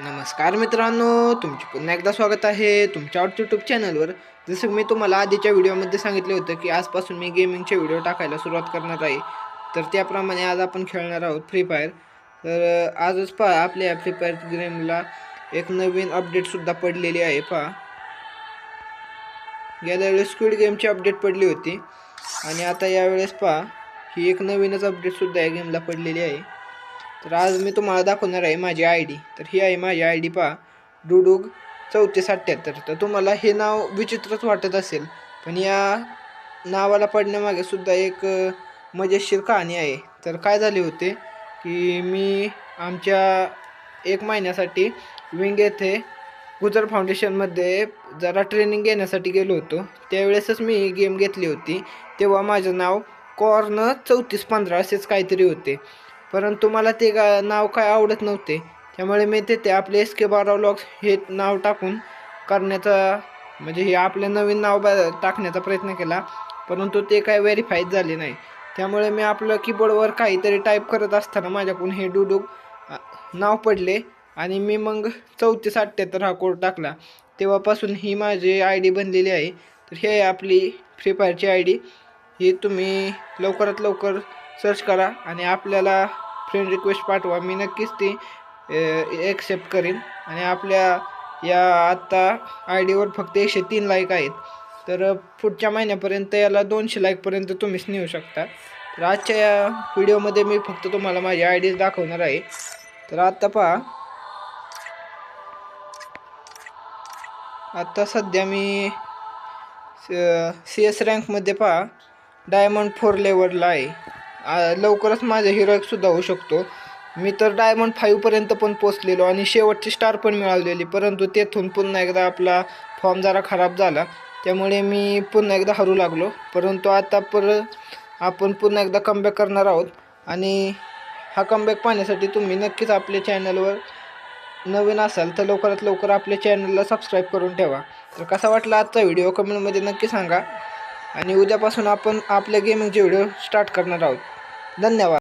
नमस्कार मित्रांनो तुमचे पुन्हा एकदा स्वागत आहे तुमच्या आवडत्या यूट्यूब चॅनलवर. जसं मी तुम्हाला आधीच्या व्हिडिओमध्ये सांगितले होतं की आजपासून मी गेमिंगचे व्हिडिओ टाकायला सुरुवात करणार आहे. तर त्याप्रमाणे आज आपण खेळणार आहोत फ्री फायर तर आजच पहा आपल्या फ्री फायर गेमला एक नवीन अपडेटसुद्धा पडलेली आहे पहा. गेल्या वेळेस स्क्विड गेमची अपडेट पडली होती. आणि आता यावेळेस पहा ही एक नवीनच अपडेटसुद्धा या गेमला पडलेली आहे. तर आज मी तुम्हाला दाखवणार आहे माझी आय डी. तर ही आहे माझी आय डी पहा. डुडुग चौतीस अठ्ठ्याहत्तर. तर तुम्हाला हे नाव विचित्रच वाटत असेल पण या नावाला पडण्यामागे सुद्धा एक मजेशीर कहाणी आहे. तर काय झाले होते की मी आमच्या एक महिन्यासाठी विंग येथे गुजर फाउंडेशनमध्ये जरा ट्रेनिंग घेण्यासाठी गेलो होतो. त्यावेळेसच मी ही गेम घेतली होती. तेव्हा माझं नाव कॉर्न चौतीस पंधरा असेच काहीतरी होते. परंतु मला ते गा नाव काय आवडत नव्हते. त्यामुळे मी तेथे आपले एस के बारा लॉक्स हे नाव टाकून करण्याचा म्हणजे हे आपले नवीन नाव ब टाकण्याचा प्रयत्न केला. परंतु ते काय व्हेरीफाईड झाले नाही. त्यामुळे मी आपलं कीबोर्डवर काहीतरी टाईप करत असताना माझ्याकडून हे डुडूक नाव पडले. आणि मी मग चौतीस अठ्ठ्याहत्तर हा कोड टाकला. तेव्हापासून ही माझी आय डी बनलेली आहे. तर हे आहे आपली फ्री फायरची आय डी ही तुम्ही लवकरात लवकर सर्च करा आणि आपल्याला फ्रेंड रिक्वेस्ट पाठवा. मी नक्कीच ती एक्सेप्ट करेन. आणि आपल्या या आत्ता आय डीवर फक्त एकशे तीन लाईक आहेत. तर पुढच्या महिन्यापर्यंत याला दोनशे लाईकपर्यंत तुम्हीच नेऊ शकता. तर आजच्या या व्हिडिओमध्ये मी फक्त तुम्हाला माझी आय डीज दाखवणार आहे. तर आत्ता पहा. आत्ता सध्या मी सी एस रँकमध्ये पहा. डायमंड फोर लेवलला आहे. लवकरच माझा हिरोईकसुद्धा होऊ शकतो. मी तर डायमंड फाईव्हपर्यंत पण पोचलेलो आणि शेवटची स्टार पण मिळालेली परंतु तेथून पुन्हा एकदा आपला फॉर्म जरा खराब झाला. त्यामुळे मी पुन्हा एकदा हरू लागलो. परंतु आता पर आपण पुन्हा एकदा कमबॅक करणार आहोत. आणि हा कमबॅक पाहण्यासाठी तुम्ही नक्कीच आपल्या चॅनलवर नवीन असाल तर लवकरात लवकर आपल्या चॅनलला सबस्क्राईब करून ठेवा. तर कसा वाटला आजचा व्हिडिओ कमेंटमध्ये नक्की सांगा. आणि उद्यापासून आपण आपल्या गेमिंगचे व्हिडिओ स्टार्ट करणार आहोत. धन्यवाद.